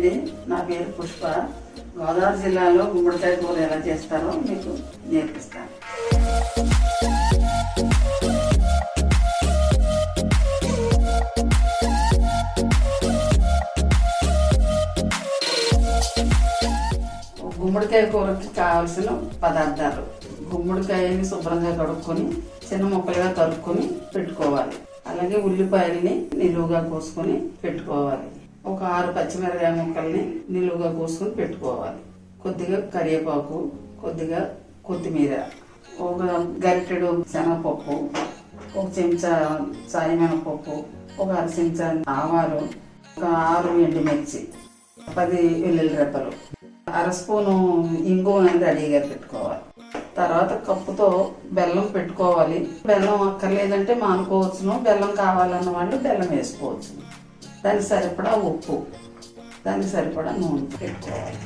అండి నా పేరు పుష్ప. గోదావరి జిల్లాలో గుమ్మడికాయ కూర ఎలా చేస్తారో మీకు నేర్పిస్తాను. గుమ్మడికాయ కూరకి కావలసిన పదార్థాలు. గుమ్మడికాయని శుభ్రంగా కడుక్కొని చిన్న ముక్కలుగా తరుక్కొని పెట్టుకోవాలి. అలాగే ఉల్లిపాయల్ని నిలువుగా కోసుకొని పెట్టుకోవాలి. ఒక ఆరు పచ్చిమిరకాయ ముక్కల్ని నిలువుగా కోసుకొని పెట్టుకోవాలి. కొద్దిగా కరివేపాకు కొద్దిగా కొత్తిమీర ఒక గరిటెడు శనగపప్పు ఒక చెంచా సాయమినపప్పు ఒక అర చెంచా ఆవాలు ఒక ఆరు ఎండుమిర్చి పది వెల్లుల్లి రెప్పలు అర స్పూను ఇంగు అనేది రెడీగా పెట్టుకోవాలి. తర్వాత కప్పుతో బెల్లం పెట్టుకోవాలి. బెల్లం అక్కర్లేదంటే మానుకోవచ్చును. బెల్లం కావాలన్న వాళ్ళు బెల్లం వేసుకోవచ్చు. దానికి సరిపడా ఉప్పు దానికి సరిపడా నూనె పెట్టుకోవాలి.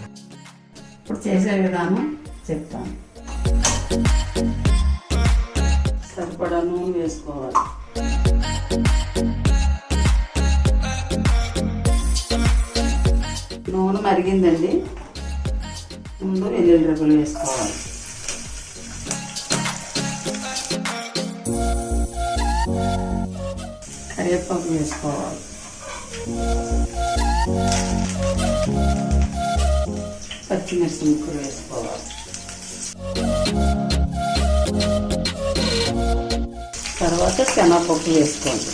ఇప్పుడు చేసే విధానం చెప్తాను. సరిపడా నూనె వేసుకోవాలి. నూనె మరిగిందండి. ముందు వెల్లుల్లి రెబ్బలు వేసుకోవాలి. కరివేపాకు వేసుకోవాలి. పచ్చిమిర్చి ముక్కలు వేసుకోవాలి తర్వాత శనగపప్పు వేసుకోండి.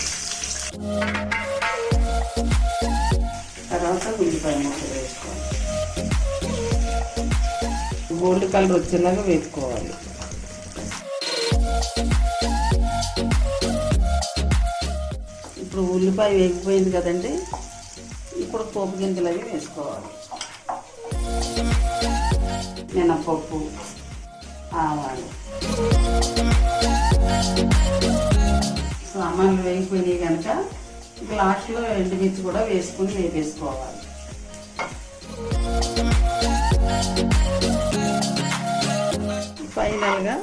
తర్వాత ఉల్లిపాయ ముక్కలు వేసుకోండి. గోల్డ్ కలర్ వచ్చేలాగా వేసుకోవాలి. ఉల్లిపాయ వేగిపోయింది కదండి. ఇప్పుడు పోపు గింజలు అవి వేసుకోవాలి. మినపప్పు ఆవాలు. సామాన్లు వేగిపోయినాయి కనుక లాస్ట్లో ఎండుమిర్చి కూడా వేసుకుని వేపేసుకోవాలి. ఫైనల్గా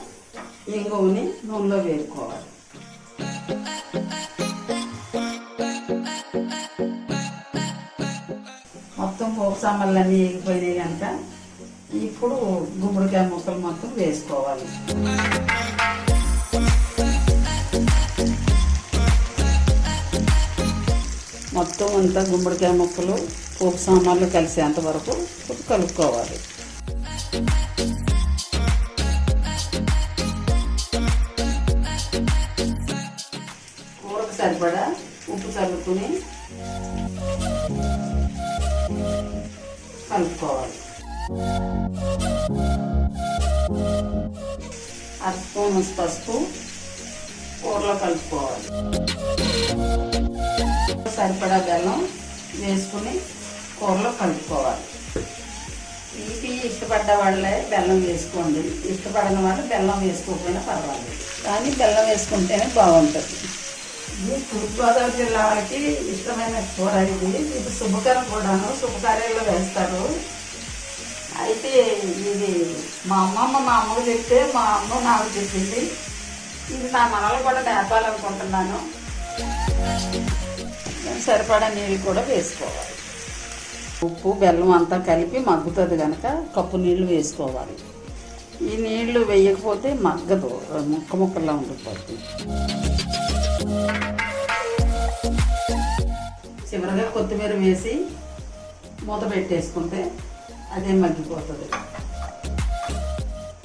ఇంగువని నూనెలో వేసుకోవాలి సామాన్లన్నీ సామాన్లు అన్నీ వేగిపోయినాయి కనుక ఇప్పుడు గుమ్మడికాయ ముక్కలు మొత్తం వేసుకోవాలి. మొత్తం అంతా గుమ్మడికాయ ముక్కలు పోపు సామాన్లు కలిసేంత వరకు కలుపుకోవాలి. కూరకు సరిపడా ఉప్పు చల్లుకుని కలుపుకోవాలి అర స్పూన్ పసుపు కూరలో కలుపుకోవాలి. సరిపడా బెల్లం వేసుకుని కూరలో కలుపుకోవాలి. తీపి ఇష్టపడ్డ వాళ్ళే బెల్లం వేసుకోండి. ఇష్టపడని వాళ్ళు బెల్లం వేసుకోకుండా పర్వాలేదు. కానీ బెల్లం వేసుకుంటేనే బాగుంటుంది. ఇది తూర్పుగోదావరి జిల్లా వాళ్ళకి ఇష్టమైన కూర ఇది. ఇది శుభకరం కూడాను శుభకార్యాల్లో వేస్తారు. అయితే ఇది మా అమ్మమ్మ మా అమ్మకు చెప్తే మా అమ్మ నాకు చెప్పింది. ఇది నా మనలు కూడా నేర్పాలనుకుంటున్నాను. సరిపడా నీళ్ళు కూడా వేసుకోవాలి. ఉప్పు బెల్లం అంతా కలిపి మగ్గుతుంది కనుక కప్పు నీళ్ళు వేసుకోవాలి. ఈ నీళ్ళు వేయకపోతే మగ్గదు ముక్క ముక్కలా ఉండిపోతుంది చివరిగా కొత్తిమీర వేసి మూత పెట్టేసుకుంటే అదే మగ్గిపోతుంది.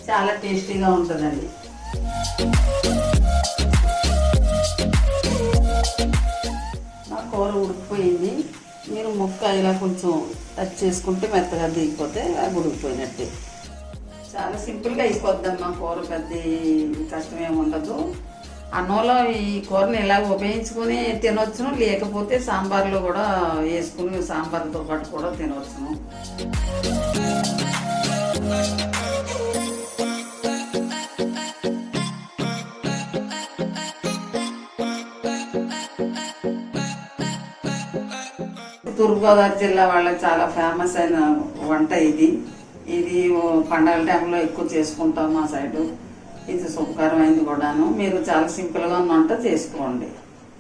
చాలా టేస్టీగా ఉంటుందండి. నా కూర ఉడికిపోయింది. మీరు ముక్క ఇలా కొంచెం టచ్ చేసుకుంటే మెత్తగా దిగిపోతే అది ఉడికిపోయినట్టే. చాలా సింపుల్గా అయిపోద్దమ్మా కూర పెద్ద కష్టమేమి ఉండదు. అన్నంలో ఈ కూరని ఇలా ఉపయోగించుకొని తినవచ్చును లేకపోతే సాంబార్లో కూడా వేసుకుని సాంబార్తో పాటు కూడా తినవచ్చును తూర్పుగోదావరి జిల్లా వాళ్ళకి చాలా ఫేమస్ అయిన వంట ఇది. ఇది పండగల టైంలో ఎక్కువ చేసుకుంటాం మా సైడు. ఇది సుఖకరమైంది కూడాను. మీరు చాలా సింపుల్గా ఉన్న వంట చేసుకోండి.